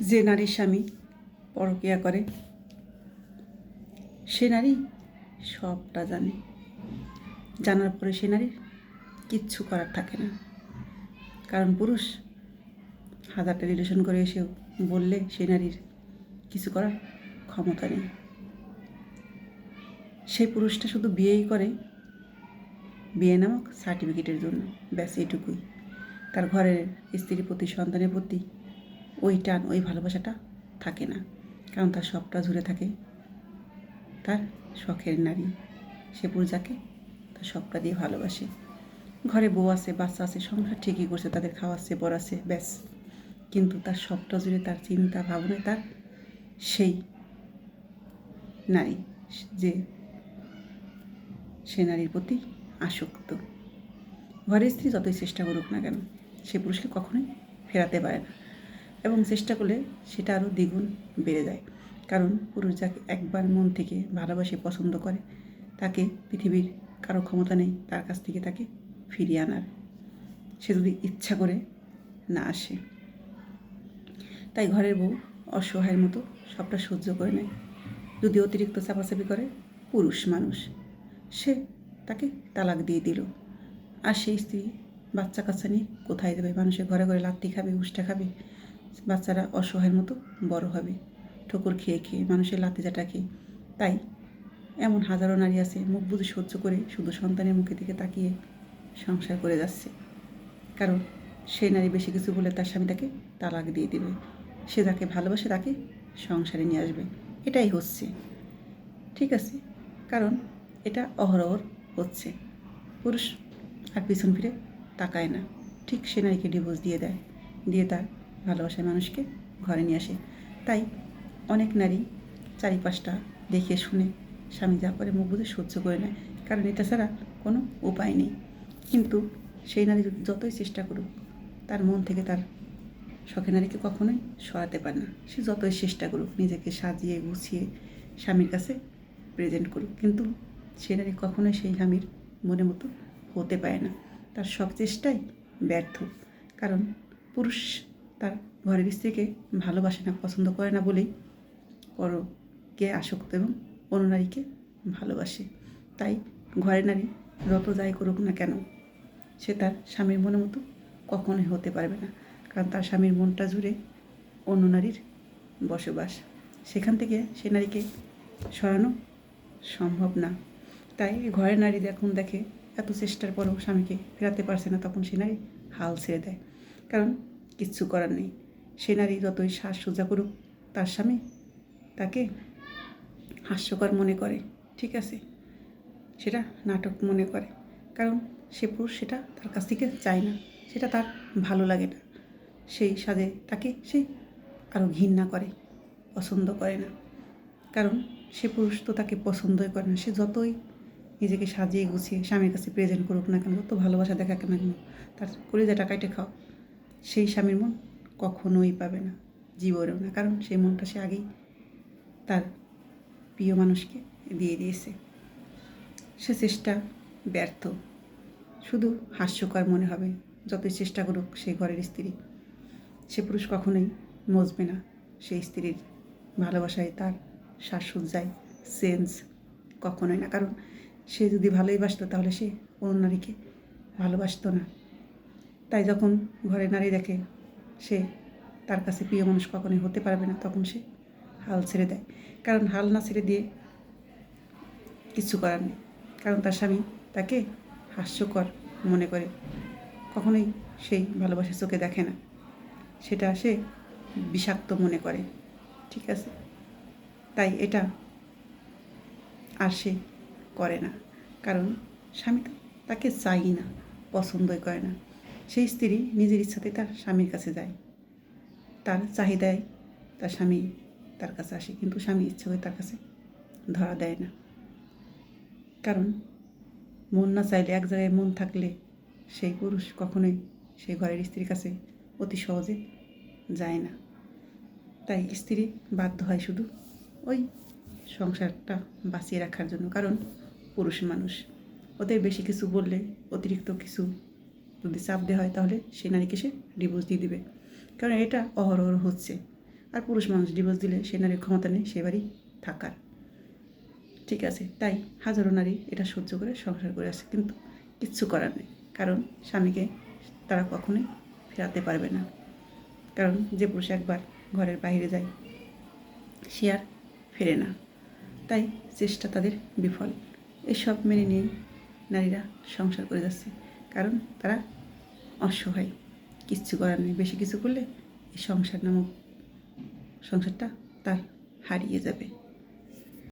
যে নারীর স্বামী পরকিয়া করে, সে নারী সবটা জানে। জানার পরে সে নারীর কিচ্ছু করার থাকে না। কারণ পুরুষ হাজারটা রিলেশন করে এসেও বললে সে নারীর কিছু করার ক্ষমতা নেই। সেই পুরুষটা শুধু বিয়েই করে, বিয়ে নামক সার্টিফিকেটের জন্য। ব্যাস এটুকুই। তার ঘরের স্ত্রীর প্রতি সন্তানের প্রতি ওই টান ওই ভালোবাসাটা থাকে না। কারণ তার সবটা জুড়ে থাকে। তার শখের নারী। সে পুরুষাকে তার সবটা দিয়ে ভালোবাসে। ঘরে বউ আছে, বাচ্চা আছে, সংসার ঠিকই করছে, তাদের খাওয়াচ্ছে পড়াচ্ছে ব্যাস। কিন্তু তার সবটা জুড়ে তার চিন্তা ভাবনায় তার সেই নারী যে, সে নারীর প্রতি আসক্ত। ঘরের স্ত্রী যতই চেষ্টা করুক না কেন, সে পুরুষকে কখনোই ফেরাতে পারে না। এবং চেষ্টা করলে সেটা আরও দ্বিগুণ বেড়ে যায়। কারণ পুরুষ যাকে একবার মন থেকে ভালোবাসে, পছন্দ করে, তাকে পৃথিবীর কারও ক্ষমতা নেই, তার কাছ থেকে তাকে ফিরিয়ে আনার। সে যদি ইচ্ছা করে না আসে। তাই ঘরের বউ অসহায়ের মতো সবটা সহ্য করে নেয়। যদি অতিরিক্ত চাপাচাপি করে পুরুষ মানুষ, সে তাকে তালাক দিয়ে দিল। আর সেই স্ত্রী বাচ্চা কাচ্চা নিয়ে কোথায় যাবে? মানুষের ঘরে ঘরে লাত্তি খাবে উষ্টা খাবে বাচ্চারা অসহায়ের মতো বড় হবে। ঠোকর খেয়ে খেয়ে মানুষের লাত্তি জাটা খেয়ে তাই এমন হাজারো নারী আছে মুখ বুঝে সহ্য করে শুধু সন্তানের মুখে দিকে তাকিয়ে সংসার করে যাচ্ছে। কারণ সেই নারী বেশি কিছু বলে তার স্বামী তাকে তালাক দিয়ে দেবে। সে যাকে ভালোবাসে তাকে সংসারে নিয়ে আসবে। এটাই হচ্ছে। ঠিক আছে? কারণ এটা অহরহর হচ্ছে। পুরুষ আর পিছন ফিরে তাকায় না। ঠিক সে নারীকে ডিভোর্স দিয়ে দেয়। দিয়ে তার ভালোবাসার মানুষকে ঘরে নিয়ে আসে। তাই অনেক নারী চারিপাশটা দেখে শুনে স্বামী যা করে মুখ বুঝে সহ্য করে নেয়, কারণ এটা ছাড়া কোনো উপায় নেই। কিন্তু সেই নারী যতই চেষ্টা করুক, তার মন থেকে তার শখের নারীকে কখনোই সরাতে পারে না। সে যতই চেষ্টা করুক নিজেকে সাজিয়ে গুছিয়ে স্বামীর কাছে প্রেজেন্ট করুক, কিন্তু সে নারী কখনোই সেই স্বামীর মনে মতো হতে পারে না। তার সব চেষ্টাই ব্যর্থ, কারণ পুরুষ তার ঘরের স্ত্রীকে ভালোবাসে না, পছন্দ করে না বলেই পরকে আসক্ত এবং অন্য নারীকে ভালোবাসে। তাই ঘরের নারী যত যাই করুক না কেন, সে তার স্বামীর মনের মতো কখনোই হতে পারবে না, কারণ তার স্বামীর মনটা জুড়ে অন্য নারীর বসবাস। সেখান থেকে সে নারীকে সরানো সম্ভব না। তাই ঘরের নারী যখন দেখে এত চেষ্টার পরেও স্বামীকে ফেরাতে পারছে না, তখন সে নারী হাল ছেড়ে দেয়। কারণ কিচ্ছু করার নেই। সে নারী যতই শ্বাস সোজা করুক, তার স্বামী তাকে হাস্যকর মনে করে, ঠিক আছে? সেটা নাটক মনে করে। কারণ সে পুরুষ, সেটা তার কাছ থেকে চায় না। সেটা তার ভালো লাগে না। সেই সাজে তাকে সে আরও ঘৃণা করে, পছন্দ করে না। কারণ সে পুরুষ তো তাকে পছন্দই করে না। সে যতই নিজেকে সাজিয়ে গুছিয়ে স্বামীর কাছে প্রেজেন্ট করুক না কেন, যত ভালোবাসা দেখা কেন কেন, তার কলিজা টাকাইটে খাও। সেই স্বামীর মন কখনোই পাবে না, জীবনেও না। কারণ সেই মনটা সে আগেই তার প্রিয় মানুষকে দিয়ে দিয়েছে। সে চেষ্টা ব্যর্থ। শুধু হাস্যকর মনে হবে, যতই চেষ্টা করুক সেই ঘরের স্ত্রী। সে পুরুষ কখনোই মজবে না। সেই স্ত্রীর ভালোবাসায় তার শ্বাসসজ্জায় সেন্স কখনোই না। কারণ সে যদি ভালোই বাসতো, তাহলে সে অন্য নারীকে ভালোবাসতো না। তাই যখন ঘরে নারী দেখে সে তার কাছে প্রিয় মানুষ কখনোই হতে পারবে না, তখন সে হাল ছেড়ে দেয়। কারণ হাল না ছেড়ে দিয়ে কিছু করার নেই। কারণ তার স্বামী তাকে হাস্যকর মনে করে। কখনোই সেই ভালোবাসার চোখে দেখে না। সেটা সে বিষাক্ত মনে করে। ঠিক আছে? তাই এটা আর সে করে না। কারণ স্বামী তো তাকে চাই না, পছন্দই করে না। সেই স্ত্রী নিজের ইচ্ছাতেই তার স্বামীর কাছে যায়। তার চাহিদায় তার স্বামী তার কাছে আসে, কিন্তু স্বামী ইচ্ছা করে তার কাছে ধরা দেয় না। কারণ মন না চাইলে এক জায়গায় মন থাকলে সেই পুরুষ কখনোই সেই ঘরের স্ত্রীর কাছে অতি সহজে যায় না। তাই স্ত্রী বাধ্য হয় শুধু ওই সংসারটা বাঁচিয়ে রাখার জন্য, কারণ পুরুষ মানুষ, ওদের বেশি কিছু বললে অতিরিক্ত কিছু যদি চাপ দেওয়া হয় তাহলে সে নারীকে সে ডিভোর্স দিয়ে দিবে। কারণ এটা অহরহ হচ্ছে। আর পুরুষ মানুষ ডিভোর্স দিলে সে নারীর ক্ষমতা নেই, সে বাড়ি থাকার। ঠিক আছে? তাই হাজারো নারী এটা সহ্য করে, সংসার করে আসে কিন্তু কিচ্ছু করার নেই। কারণ স্বামীকে তারা কখনোই ফেরাতে পারবে না। কারণ যে পুরুষ একবার ঘরের বাইরে যায়, সে আর ফেরে না। তাই চেষ্টা তাদের বিফল। এসব মেনে নিয়ে নারীরা সংসার করে যাচ্ছে। কারণ তারা অসহায়। কিচ্ছু করার নেই। বেশি কিছু করলে এই সংসার নামক সংসারটা তার হারিয়ে যাবে।